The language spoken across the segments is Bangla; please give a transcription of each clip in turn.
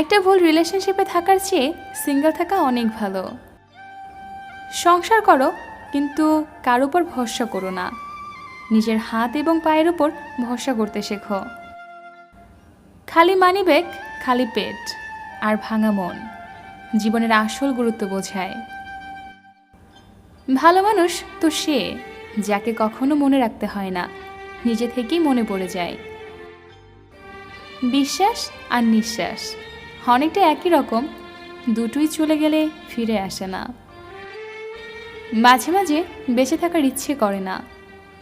একটা ভুল রিলেশনশিপে থাকার চেয়ে সিঙ্গেল থাকা অনেক ভালো। সংসার করো, কিন্তু কার উপর ভরসা করো না। নিজের হাত এবং পায়ের উপর ভরসা করতে শেখো। খালি মানি ব্যাগ খালি পেট, আর ভাঙা মন। জীবনের আসল গুরুত্ব বোঝায়। ভালো মানুষ তো সে, যাকে কখনো মনে রাখতে হয় না, নিজে থেকেই মনে পড়ে যায়। বিশ্বাস আর নিঃশ্বাস। অনেকটা একই রকম, দুটোই চলে গেলে ফিরে আসে না। মাঝে মাঝে বেঁচে থাকার ইচ্ছে করে না।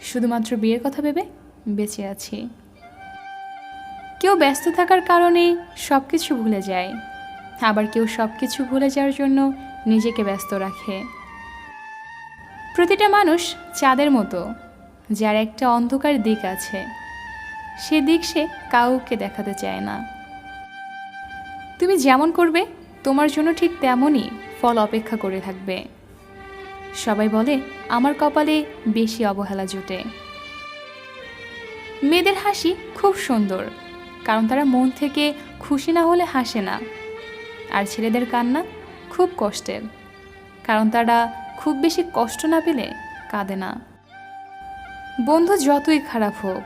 শুধুমাত্র বিয়ের কথা ভেবে বেঁচে আছি। কেউ ব্যস্ত থাকার কারণে সব কিছু ভুলে যায়। আবার কেউ সব কিছু ভুলে যাওয়ার জন্য নিজেকে ব্যস্ত রাখে। প্রতিটা মানুষ চাঁদের মতো, যার একটা অন্ধকার দিক আছে। সে দিক সে কাউকে দেখাতে চায় না। তুমি যেমন করবে, তোমার জন্য ঠিক তেমনই ফল অপেক্ষা করে থাকবে। সবাই বলে, আমার কপালে বেশি অবহেলা জোটে। মেয়েদের হাসি খুব সুন্দর, কারণ তারা মন থেকে খুশি না হলে হাসে না। আর ছেলেদের কান্না খুব কষ্টের, কারণ তারা খুব বেশি কষ্ট না পেলে কাঁদে না। বন্ধু যতই খারাপ হোক,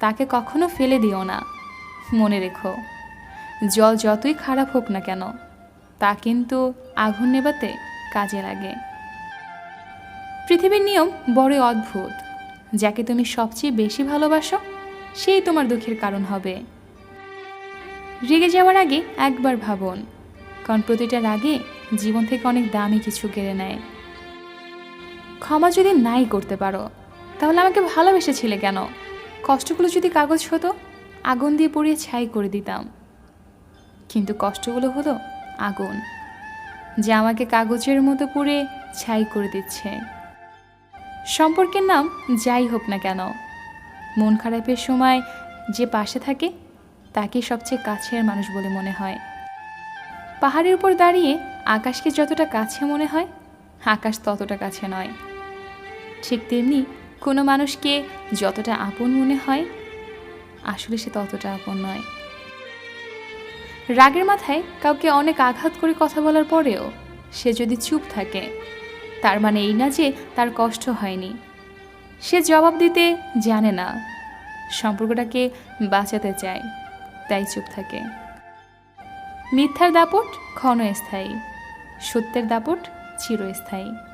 তাকে কখনো ফেলে দিও না। মনে রেখো। জল যতই খারাপ হোক না কেন, তা কিন্তু আগুন নেবাতে কাজে লাগে। পৃথিবীর নিয়ম বড়ই অদ্ভুত। যাকে তুমি সবচেয়ে বেশি ভালোবাসো, সেই তোমার দুঃখের কারণ হবে। রেগে যাওয়ার আগে একবার ভাবুন, কারণ প্রতিটা রাগে জীবন থেকে অনেক দামি কিছু কেড়ে নেয়। ক্ষমা যদি নাই করতে পারো, তাহলে আমাকে ভালোবেসেছিলে কেন? কষ্টগুলো যদি কাগজ হতো, আগুন দিয়ে পড়িয়ে ছাই করে দিতাম। কিন্তু কষ্টগুলো হলো আগুন, যা আমাকে কাগজের মতো পুড়ে ছাই করে দিচ্ছে। সম্পর্কের নাম যাই হোক না কেন, মন খারাপের সময় যে পাশে থাকে তাকে সবচেয়ে কাছের মানুষ বলে মনে হয়। পাহাড়ের উপর দাঁড়িয়ে আকাশকে যতটা কাছে মনে হয়, আকাশ ততটা কাছে নয়। ঠিক তেমনি কোনো মানুষকে যতটা আপন মনে হয়, আসলে সে ততটা আপন নয়। রাগের মাথায় কাউকে অনেক আঘাত করে কথা বলার পরেও সে যদি চুপ থাকে, তার মানে এই না যে তার কষ্ট হয়নি। সে জবাব দিতে জানে না। সম্পর্কটাকে বাঁচাতে চায়, তাই চুপ থাকে। মিথ্যার দাপট ক্ষণস্থায়ী, সত্যের দাপট চিরস্থায়ী।